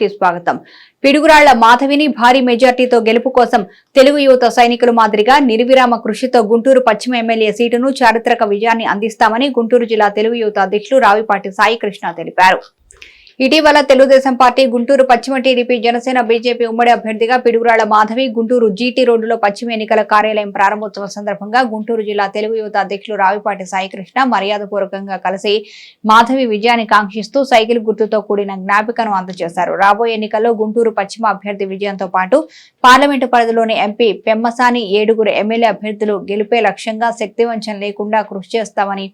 కి స్వాగతం. పిడుగురాళ్ళ మాధవిని భారీ మెజార్టీతో గెలుపు కోసం తెలుగు యువత సైనికుల మాదిరిగా నిర్విరామ కృషితో గుంటూరు పశ్చిమ ఎమ్మెల్యే సీటును చారిత్రక విజయాన్ని అందిస్తామని గుంటూరు జిల్లా తెలుగు యువత అధ్యక్షులు రావిపాటి సాయి కృష్ణ తెలిపారు. ఇటీవల తెలుగుదేశం పార్టీ గుంటూరు పశ్చిమ టీడీపీ జనసేన బీజేపీ ఉమ్మడి అభ్యర్థిగా పిడుగురాళ్ళ మాధవి గుంటూరు జీటీ రోడ్డులో పశ్చిమ ఎన్నికల కార్యాలయం ప్రారంభోత్సవం సందర్భంగా గుంటూరు జిల్లా తెలుగు యువత అధ్యక్షులు రావిపాటి సాయికృష్ణ మర్యాదపూర్వకంగా కలిసి మాధవి విజయాన్ని కాంక్షిస్తూ సైకిల్ గుర్తుతో కూడిన జ్ఞాపికను అందజేశారు. రాబోయే ఎన్నికల్లో గుంటూరు పశ్చిమ అభ్యర్థి విజయంతో పాటు పార్లమెంటు పరిధిలోని ఎంపీ పెమ్మసాని ఏడుగురు ఎమ్మెల్యే అభ్యర్థులు గెలిపే లక్ష్యంగా శక్తివంచన లేకుండా కృషి చేస్తామని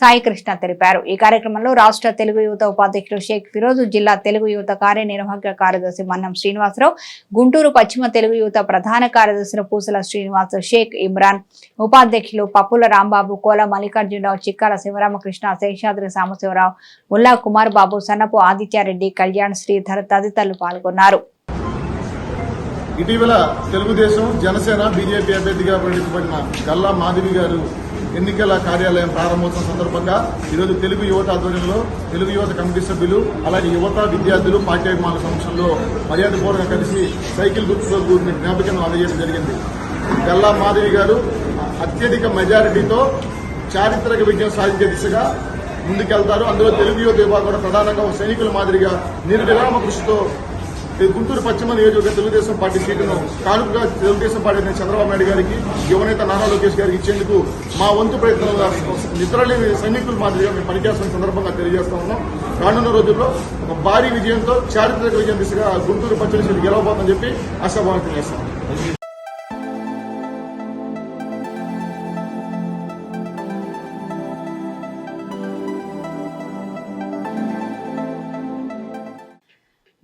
సాయికృష్ణ తెలిపారు. ఈ కార్యక్రమంలో రాష్ట్ర తెలుగు యువత ఉపాధ్యక్షులు షేక్ ఫిరోజు జిల్లా తెలుగు యువత కార్యనిర్వాహక కార్యదర్శి మన్నం శ్రీనివాసరావు గుంటూరు పశ్చిమ తెలుగు యువత ప్రధాన కార్యదర్శి పూసల శ్రీనివాస షేక్ ఇమ్రాన్ ఉపాధ్యక్షులు పప్పుల రాంబాబు కోల మల్లికార్జునరావు చిక్కాల శివరామకృష్ణ శేషాద్రి సామశివరావు ముల్లా కుమార్ బాబు సన్నపు ఆదిత్యారెడ్డి కళ్యాణ్ శ్రీధర్ తదితరులు పాల్గొన్నారు. ఇటీవల తెలుగుదేశం జనసేన బీజేపీ అభ్యర్థిగా ప్రకటించబడిన గల్లా మాధవి గారు ఎన్నికల కార్యాలయం ప్రారంభోత్సవం సందర్భంగా ఈరోజు తెలుగు యువత ఆధ్వర్యంలో తెలుగు యువత కమిటీ సభ్యులు అలాగే యువత విద్యార్థులు పార్టీ సమక్షంలో మర్యాదపూర్వకంగా కలిసి సైకిల్ గుర్తుతో కూడిన జ్ఞాపికను అందజేయడం జరిగింది. గల్లా మాధవి గారు అత్యధిక మెజారిటీతో చారిత్రక విజయం సాధించే దిశగా ముందుకెళ్తారు. అందులో తెలుగు యువత విభాగం కూడా ప్రధానంగా సైనికుల మాదిరిగా నిర్విరామ కృషితో గుంటూరు పశ్చిమ నియోజకవర్గ తెలుగుదేశం పార్టీ సీటును కానుకగా తెలుగుదేశం పార్టీ చంద్రబాబు నాయుడు గారికి యువనేత నారా లోకేష్ గారికి ఇచ్చేందుకు మా వంతు ప్రయత్నంగా నిద్రలేని సైనికుల మాదిరిగా మేము పనిచేస్తున్న సందర్భంగా తెలియజేస్తా ఉన్నాం. రానున్న రోజుల్లో ఒక భారీ విజయంతో చారిత్రక విజయం దిశగా గుంటూరు పశ్చిమ సీటు గెలవబోతుందని చెప్పి ఆశాభావం తెలియజేస్తాం